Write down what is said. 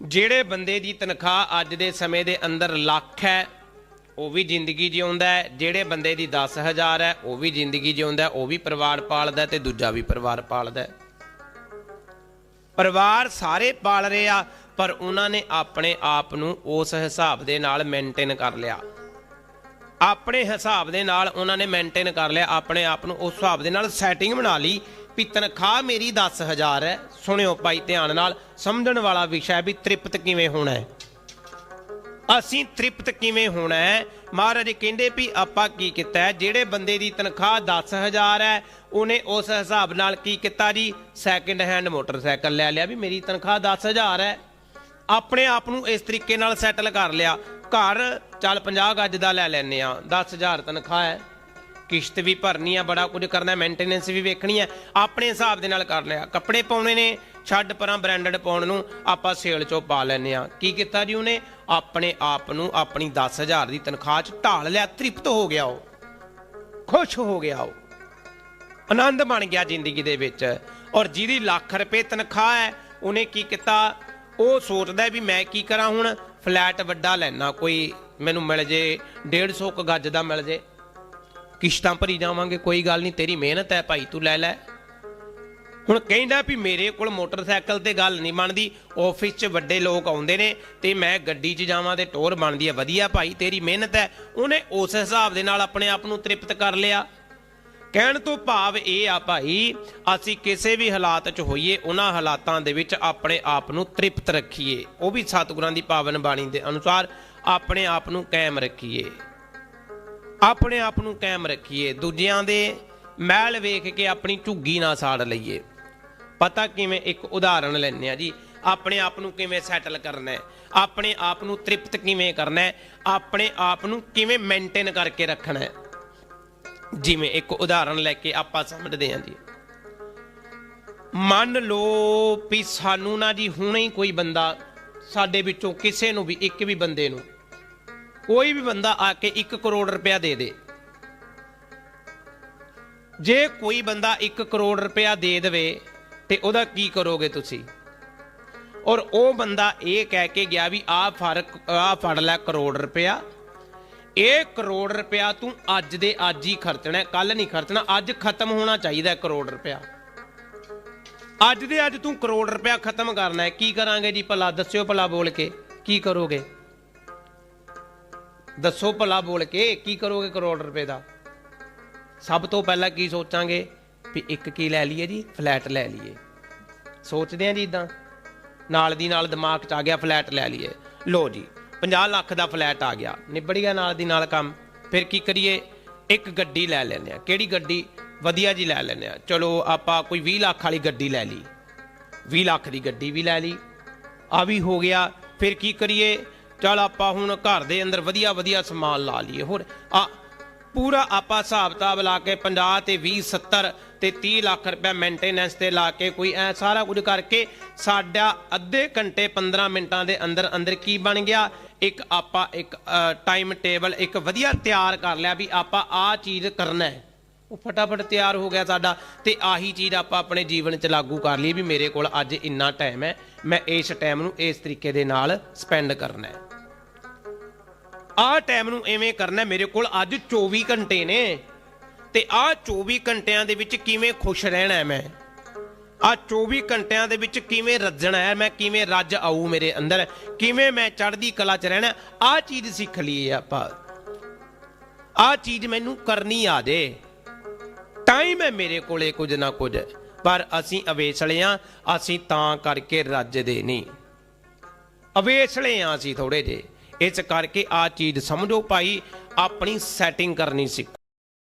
ਜਿਹੜੇ ਬੰਦੇ ਦੀ ਤਨਖਾਹ ਅੱਜ ਦੇ ਸਮੇਂ ਦੇ ਅੰਦਰ ਲੱਖ ਹੈ, ਉਹ ਵੀ ਜ਼ਿੰਦਗੀ ਜਿਉਂਦਾ ਹੈ। ਜਿਹੜੇ ਬੰਦੇ ਦੀ 10000 ਹੈ, ਉਹ ਵੀ ਜ਼ਿੰਦਗੀ ਜਿਉਂਦਾ ਉਹ ਵੀ ਪਰਿਵਾਰ ਪਾਲਦਾ ਹੈ ਤੇ ਦੂਜਾ ਵੀ ਪਰਿਵਾਰ ਪਾਲਦਾ ਪਰਿਵਾਰ ਸਾਰੇ ਪਾਲ ਰਹੇ ਆ, ਪਰ ਉਹਨਾਂ ਨੇ ਆਪਣੇ ਆਪ ਨੂੰ ਉਸ ਹਿਸਾਬ ਦੇ ਨਾਲ ਮੇਨਟੇਨ ਕਰ ਲਿਆ। ਆਪਣੇ ਹਿਸਾਬ ਦੇ ਨਾਲ ਉਹਨਾਂ ਨੇ ਮੇਨਟੇਨ ਕਰ ਲਿਆ, ਆਪਣੇ ਆਪ ਨੂੰ ਉਸ ਹਿਸਾਬ ਦੇ ਨਾਲ ਸੈਟਿੰਗ ਬਣਾ ਲਈ। ਵੀ ਤਨਖਾਹ ਮੇਰੀ 10000 ਹੈ। ਸੁਣਿਓ ਭਾਈ, ਧਿਆਨ ਨਾਲ। ਸਮਝਣ ਵਾਲਾ ਵਿਸ਼ਾ ਹੈ ਵੀ ਤ੍ਰਿਪਤ ਕਿਵੇਂ ਹੋਣਾ ਹੈ। ਅਸੀਂ ਤ੍ਰਿਪਤ ਕਿਵੇਂ ਹੋਣਾ ਹੈ? ਮਹਾਰਾਜ ਕਹਿੰਦੇ ਵੀ ਆਪਾਂ ਕੀ ਕੀਤਾ ਜਿਹੜੇ ਬੰਦੇ ਦੀ ਤਨਖਾਹ 10000 ਹੈ, ਉਹਨੇ ਉਸ ਹਿਸਾਬ ਨਾਲ ਕੀ ਕੀਤਾ ਜੀ? ਸੈਕਿੰਡ ਹੈਂਡ ਮੋਟਰਸਾਈਕਲ ਲੈ ਲਿਆ ਵੀ ਮੇਰੀ ਤਨਖਾਹ 10000 ਹੈ। ਆਪਣੇ ਆਪ ਨੂੰ ਇਸ ਤਰੀਕੇ ਨਾਲ ਸੈਟਲ ਕਰ ਲਿਆ। ਘਰ, ਚੱਲ 50 ਗੱਜ ਦਾ ਲੈ ਲੈਨੇ ਆ 10000 ਤਨਖਾਹ ਹੈ। ਕਿਸ਼ਤ ਵੀ ਭਰਨੀ ਆ, ਬੜਾ ਕੁਝ ਕਰਨਾ ਮੇਨਟੇਨੈਂਸ ਵੀ ਵੇਖਣੀ ਹੈ ਆਪਣੇ ਹਿਸਾਬ ਦੇ ਨਾਲ ਕਰ ਲਿਆ। ਕੱਪੜੇ ਪਾਉਣੇ ਨੇ, ਛੱਡ ਪਰਾਂ ਬ੍ਰਾਂਡਡ ਪਾਉਣ ਨੂੰ, ਆਪਾਂ ਸੇਲ ਚੋਂ ਪਾ ਲੈਨੇ ਆ। ਕੀ ਕੀਤਾ ਜੀ ਉਹਨੇ? ਆਪਣੇ ਆਪ ਨੂੰ ਆਪਣੀ 10000 ਦੀ ਤਨਖਾਹ 'ਚ ਢਾਲ ਲਿਆ, ਤ੍ਰਿਪਤ ਹੋ ਗਿਆ ਉਹ। ਖੁਸ਼ ਹੋ ਗਿਆ ਉਹ। ਆਨੰਦ ਬਣ ਗਿਆ ਜ਼ਿੰਦਗੀ ਦੇ ਵਿੱਚ। ਔਰ ਜਿਹਦੀ ਲੱਖ ਰੁਪਏ ਤਨਖਾਹ ਹੈ, ਉਹਨੇ ਕੀ ਕੀਤਾ? ਉਹ ਸੋਚਦਾ ਵੀ ਮੈਂ ਕੀ ਕਰਾਂ ਹੁਣ? ਫਲੈਟ ਵੱਡਾ ਲੈਣਾ ਕੋਈ ਮੈਨੂੰ ਮਿਲ ਜੇ 150 ਕ ਗੱਜ ਦਾ ਮਿਲ ਜੇ। ਕਿਸ਼ਤਾਂ ਭਰੀ ਜਾਵਾਂਗੇ, ਕੋਈ ਗੱਲ ਨਹੀਂ, ਤੇਰੀ ਮਿਹਨਤ ਹੈ ਭਾਈ, ਤੂੰ ਲੈ ਲੈ। ਹੁਣ ਕਹਿੰਦਾ ਵੀ ਮੇਰੇ ਕੋਲ ਮੋਟਰਸਾਈਕਲ ਤੇ ਗੱਲ ਨਹੀਂ ਬਣਦੀ, ਆਫਿਸ 'ਚ ਵੱਡੇ ਲੋਕ ਆਉਂਦੇ ਨੇ ਤੇ ਮੈਂ ਗੱਡੀ 'ਚ ਜਾਵਾਂ ਤੇ ਟੋਰ ਬਣਦੀ ਹੈ, ਵਧੀਆ ਭਾਈ, ਤੇਰੀ ਮਿਹਨਤ ਹੈ। ਉਹਨੇ ਉਸ ਹਿਸਾਬ ਦੇ ਨਾਲ ਆਪਣੇ ਆਪ ਨੂੰ ਤ੍ਰਿਪਤ ਕਰ ਲਿਆ। ਕਹਿਣ ਤੋਂ ਭਾਵ ਇਹ ਆ ਭਾਈ, ਅਸੀਂ ਕਿਸੇ ਵੀ ਹਾਲਾਤ 'ਚ ਹੋਈਏ, ਉਹਨਾਂ ਹਾਲਾਤਾਂ ਦੇ ਵਿੱਚ ਆਪਣੇ ਆਪ ਨੂੰ ਤ੍ਰਿਪਤ ਰੱਖੀਏ। ਉਹ ਵੀ ਸਤਿਗੁਰਾਂ ਦੀ ਪਾਵਨ ਬਾਣੀ ਦੇ ਅਨੁਸਾਰ ਆਪਣੇ ਆਪ ਨੂੰ ਕਾਇਮ ਰੱਖੀਏ। ਆਪਣੇ ਆਪ ਨੂੰ ਕਾਇਮ ਰੱਖੀਏ, ਦੂਜਿਆਂ ਦੇ ਮਹਿਲ ਵੇਖ ਕੇ ਆਪਣੀ ਝੁੱਗੀ ਨਾ ਸਾੜ ਲਈਏ। ਪਤਾ ਕਿਵੇਂ ਇੱਕ ਉਦਾਹਰਣ ਲੈਣੇ ਆ ਜੀ, ਆਪਣੇ ਆਪ ਨੂੰ ਕਿਵੇਂ ਸੈਟਲ ਕਰਨਾ ਹੈ? ਆਪਣੇ ਆਪ ਨੂੰ ਤ੍ਰਿਪਤ ਕਿਵੇਂ ਕਰਨਾ ਹੈ? ਆਪਣੇ ਆਪ ਨੂੰ ਕਿਵੇਂ ਮੇਨਟੇਨ ਕਰਕੇ ਰੱਖਣਾ ਹੈ? ਜਿਵੇਂ ਇੱਕ ਉਦਾਹਰਣ ਲੈ ਕੇ ਆਪਾਂ ਸਮਝਦੇ ਹਾਂ ਜੀ। ਮੰਨ ਲਓ ਵੀ ਸਾਨੂੰ ਨਾ ਜੀ ਹੁਣੇ ਹੀ ਕੋਈ ਬੰਦਾ ਸਾਡੇ ਵਿੱਚੋਂ ਕਿਸੇ ਨੂੰ ਵੀ, ਇੱਕ ਵੀ ਬੰਦੇ ਨੂੰ ਕੋਈ ਵੀ ਬੰਦਾ ਆ ਕੇ 1 ਕਰੋੜ ਰੁਪਇਆ ਦੇ ਦੇ। ਜੇ ਕੋਈ ਬੰਦਾ 1 ਕਰੋੜ ਰੁਪਇਆ ਦੇ ਦੇਵੇ, ਤੇ ਉਹਦਾ ਕੀ ਕਰੋਗੇ ਤੁਸੀਂ? ਔਰ ਉਹ ਬੰਦਾ ਇਹ ਕਹਿ ਕੇ ਗਿਆ ਵੀ ਆਹ ਫ਼ਰਕ, ਆਹ ਫੜ ਲੈ ਕਰੋੜ ਰੁਪਇਆ। ਇਹ ਕਰੋੜ ਰੁਪਇਆ ਤੂੰ ਅੱਜ ਦੇ ਅੱਜ ਹੀ ਖਰਚਣਾ ਕੱਲ ਨਹੀਂ ਖਰਚਣਾ, ਅੱਜ ਖਤਮ ਹੋਣਾ ਚਾਹੀਦਾ ਕਰੋੜ ਰੁਪਇਆ। ਅੱਜ ਦੇ ਅੱਜ ਤੂੰ ਕਰੋੜ ਰੁਪਇਆ ਖਤਮ ਕਰਨਾ ਹੈ। ਕੀ ਕਰਾਂਗੇ ਜੀ ਭਲਾ? ਦੱਸਿਓ ਭਲਾ ਬੋਲ ਕੇ। ਕੀ ਕਰੋਗੇ? ਦੱਸੋ ਭਲਾ ਬੋਲ ਕੇ ਕੀ ਕਰੋਗੇ ਕਰੋੜ ਰੁਪਏ ਦਾ? ਸਭ ਤੋਂ ਪਹਿਲਾਂ ਕੀ ਸੋਚਾਂਗੇ? ਵੀ ਇੱਕ ਕੀ ਲੈ ਲਈਏ ਜੀ? ਫਲੈਟ ਲੈ ਲਈਏ। ਸੋਚਦੇ ਆਂ ਜੀ ਇਦਾਂ ਨਾਲ ਦੀ ਨਾਲ ਦਿਮਾਗ 'ਚ ਆ ਗਿਆ ਫਲੈਟ ਲੈ ਲਈਏ। ਲੋ ਜੀ 50 ਲੱਖ ਦਾ ਫਲੈਟ ਆ ਗਿਆ। ਨਿਬੜ ਗਿਆ ਨਾਲ ਦੀ ਨਾਲ ਕੰਮ। ਫਿਰ ਕੀ ਕਰੀਏ? ਇੱਕ ਗੱਡੀ ਲੈ ਲੈਂਦੇ ਆ। ਕਿਹੜੀ ਗੱਡੀ? ਵਧੀਆ ਜੀ ਲੈ ਲੈਂਦੇ ਆ। ਚਲੋ ਆਪਾਂ ਕੋਈ 20 ਲੱਖ ਵਾਲੀ ਗੱਡੀ ਲੈ ਲਈ। 20 ਲੱਖ ਦੀ ਗੱਡੀ ਵੀ ਲੈ ਲਈ। ਆ ਵੀ ਹੋ ਗਿਆ। ਫਿਰ ਕੀ ਕਰੀਏ? ਚਲ ਆਪਾਂ ਹੁਣ ਘਰ ਦੇ ਅੰਦਰ ਵਧੀਆ ਵਧੀਆ ਸਮਾਨ ਲਾ ਲਈਏ। ਹੋਰ, ਆ ਪੂਰਾ ਆਪਾਂ ਹਿਸਾਬ ਕਿਤਾਬ ਲਾ ਕੇ 50 ਤੇ 20 70 ਤੇ 30 ਲੱਖ ਰੁਪਏ ਮੇਨਟੇਨੈਂਸ ਤੇ ਲਾ ਕੇ ਕੋਈ ਐ ਸਾਰਾ ਕੁਝ ਕਰਕੇ ਸਾਡਾ ਅੱਧੇ ਘੰਟੇ 15 ਮਿੰਟਾਂ ਦੇ ਅੰਦਰ ਅੰਦਰ ਕੀ ਬਣ ਗਿਆ? ਇੱਕ ਆਪਾਂ ਇੱਕ ਟਾਈਮ ਟੇਬਲ ਇੱਕ ਵਧੀਆ ਤਿਆਰ ਕਰ ਲਿਆ ਵੀ ਆਪਾਂ ਆ ਚੀਜ਼ ਕਰਨਾ ਹੈ। ਉਹ ਫਟਾਫਟ ਤਿਆਰ ਹੋ ਗਿਆ ਸਾਡਾ ਤੇ ਆਹੀ ਚੀਜ਼ ਆਪਾਂ ਆਪਣੇ ਜੀਵਨ 'ਚ ਲਾਗੂ ਕਰ ਲਈ ਵੀ ਮੇਰੇ ਕੋਲ ਅੱਜ ਇੰਨਾ ਟਾਈਮ ਹੈ, ਮੈਂ ਇਸ ਟਾਈਮ ਨੂੰ ਇਸ ਤਰੀਕੇ ਦੇ ਨਾਲ ਸਪੈਂਡ ਕਰਨਾ ਹੈ। ਆਹ ਟਾਈਮ ਨੂੰ ਐਵੇਂ ਕਰਨਾ ਮੇਰੇ ਕੋਲ ਅੱਜ 24 ਘੰਟੇ ਨੇ ਤੇ ਆਹ 24 ਘੰਟਿਆਂ ਦੇ ਵਿੱਚ ਕਿਵੇਂ ਖੁਸ਼ ਰਹਿਣਾ ਮੈਂ? ਆ 24 ਘੰਟਿਆਂ ਦੇ ਵਿੱਚ ਕਿਵੇਂ ਰੱਜਣਾ ਹੈ? ਮੈਂ ਕਿਵੇਂ ਰੱਜ ਆਊ ਮੇਰੇ ਅੰਦਰ? ਕਿਵੇਂ ਮੈਂ ਚੜ੍ਹਦੀ ਕਲਾ 'ਚ ਰਹਿਣਾ? ਆਹ ਚੀਜ਼ ਸਿੱਖ ਲਈਏ ਆਪਾਂ। ਆਹ ਚੀਜ਼ ਮੈਨੂੰ ਕਰਨੀ ਆ ਜੇ। ਟਾਈਮ ਹੈ ਮੇਰੇ ਕੋਲੇ ਕੁਝ ਨਾ ਕੁਝ। ਪਰ ਅਸੀਂ ਅਵੇਸਲੇ ਆ, ਅਸੀਂ ਤਾਂ ਕਰਕੇ ਰੱਜਦੇ ਨਹੀਂ। ਅਵੇਸਲੇ ਆ ਅਸੀਂ ਥੋੜੇ ਜੇ ਇਸ ਕਰਕੇ ਆ ਚੀਜ਼ ਸਮਝੋ ਭਾਈ ਆਪਣੀ ਸੈਟਿੰਗ ਕਰਨੀ ਸਿੱਖੋ।